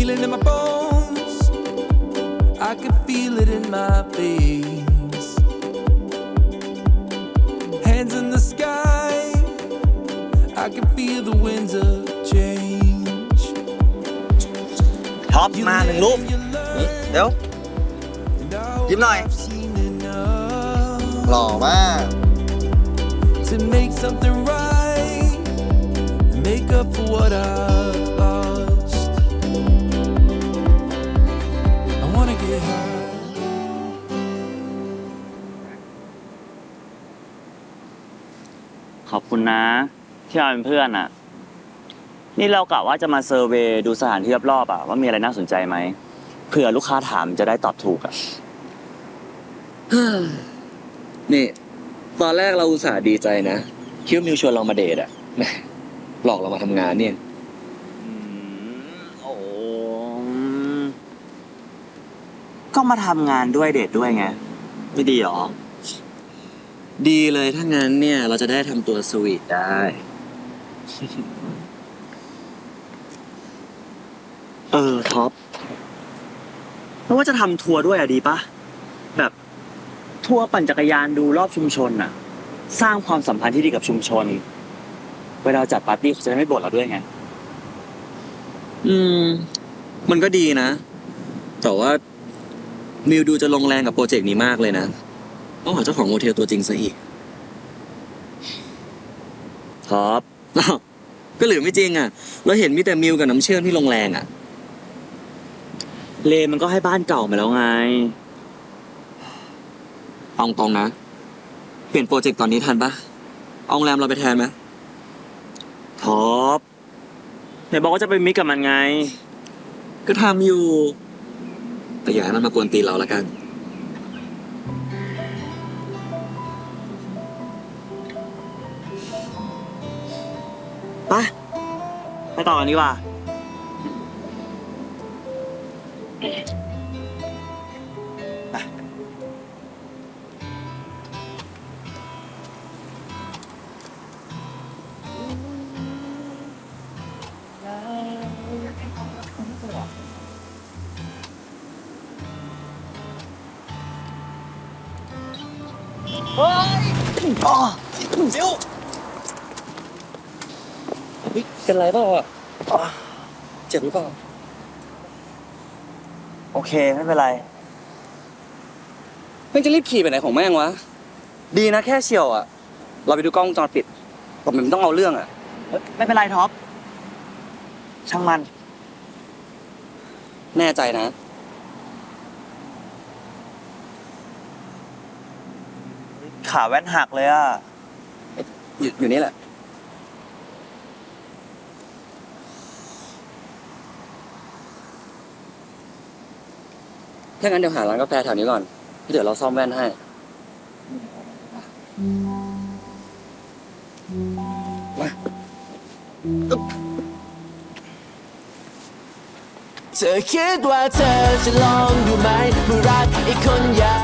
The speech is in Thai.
feeling in my bones. I can feel it in my veins. Hands in the sky. I can feel the winds of change. Top man luôn. Đúng. Dím này. Lò ba. To make something right. Make up for what I ขอบคุณนะ ที่มาเป็นเพื่อนอะ นี่เรากะว่าจะมาเซอร์เวย์ดูสถานที่รอบๆอะว่ามีอะไรน่าสนใจไหมเผื่อลูกค้าถามจะได้ตอบถูกอะนี่ ตอนแรกเราอุตส่าห์ดีใจนะคิดว่ามิวชวนเรามาเดทอะแหมหลอกเรามาทำงานเนี่ยอืมโอ้ก็มาทำงานด้วยเดทด้วยไง ไม่ดีหรอ ดีเลยถ้างั้นเนี่ย เราจะได้ทำตัวสวีทได้ เออท็อปแล้วว่าจะทำทัวร์ด้วยอะดีปะแบบทัวร์ปั่นจักรยานดูรอบชุมชนอะสร้างความสัมพันธ์ที่ดีกับชุมชน เวลาจัดปาร์ตี้เขาจะได้ไม่บ่นเราด้วยไง อืม มันก็ดีนะ แต่ว่ามิวดูจะลงแรงกับโปรเจกต์นี้มากเลยนะ ต้องหาเจ้าของโฮเทลตัวจริงซะอีกท็อปอ้าวก็หรือไม่จริงอะ เราเห็นมีแต่มิวกับน้ำเชื่อมที่ลงแรงอะ เลมันก็ให้บ้านเก่ามาแล้วไง เอาตรงนะ เปลี่ยนโปรเจกต์ตอนนี้ทันปะเอาโรงแรมเราไปแทนไหมท็อปไหนบอกว่าจะไปมิกกับมันไง ก็ทำอยู่ แต่อย่าให้มันมากวนตีนเราละกัน ไปไปต่อกันดีกว่ามิว เป็นไรเปล่าอะเจ็บหรือเปล่า โอเค ไม่เป็นไรแม่งจะรีบขี่ไปไหนของแม่งวะ ดีนะแค่เฉียวอะ เราไปดูกล้องวงจรปิดแต่มันต้องเอาเรื่องอะ ไม่เป็นไรท็อป ช่างมัน แน่ใจนะ ขาแว่นหักเลยอะ อยู่อยู่นี่แหละ ถ้างั้นเดี๋ยวหาร้านกาแฟแถวนี้ก่อนเดี๋ยวเราซ่อมแว่นให้ มา เธอคิดว่าเธอจะลองดูไหมเมื่อรักไอ้คนอยาก